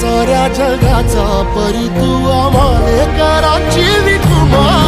साऱ्या जगाचा परी तू आम्हाला कराची विकुमा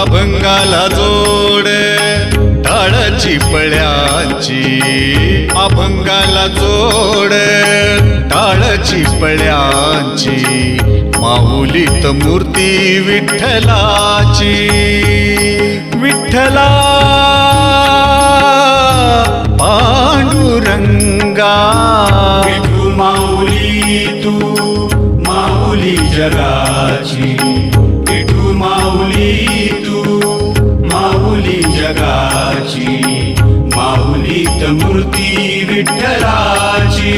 अभंगाला जोड. टाळची पळ्यांची. अभंगाला जोड. टाळची पळ्यांची. माऊलीत मूर्ती विठ्ठलाची. विठ्ठला पांडुरंगा. विठू माऊली तू माऊली जगाची मूर्ती विठ्ठलाची.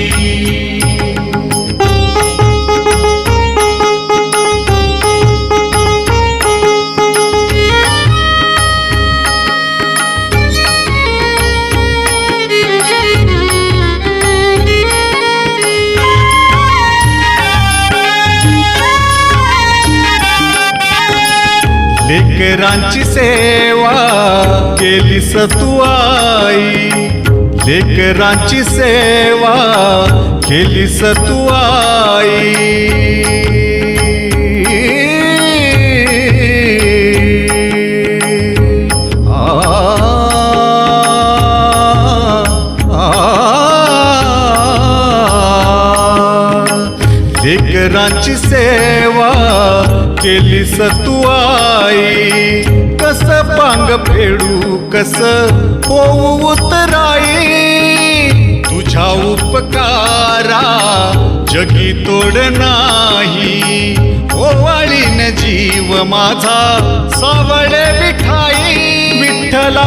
लेकरांची सेवा केली तू आई. लेकरांची सेवा केली तू आई. लेकरांची सेवा केली तू आई. कस पांग फेडू कस होऊ उतराई तुझ्या उपकारा जगी तोड नाही. ओवाळीन जीव माझा सावळे विठाई विठ्ठला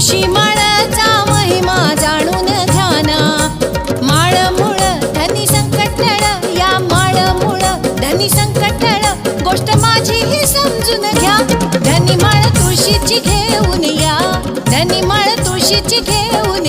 तुळशी माळाचा महिमा जाणून ध्याना. माळ मुळ धनी संकटळ या माळ मुळ धनी संकटळ. गोष्ट माझी ही समजून घ्या. धनी माळ तुळशीची घेऊन या. धनी माळ तुळशीची घेऊन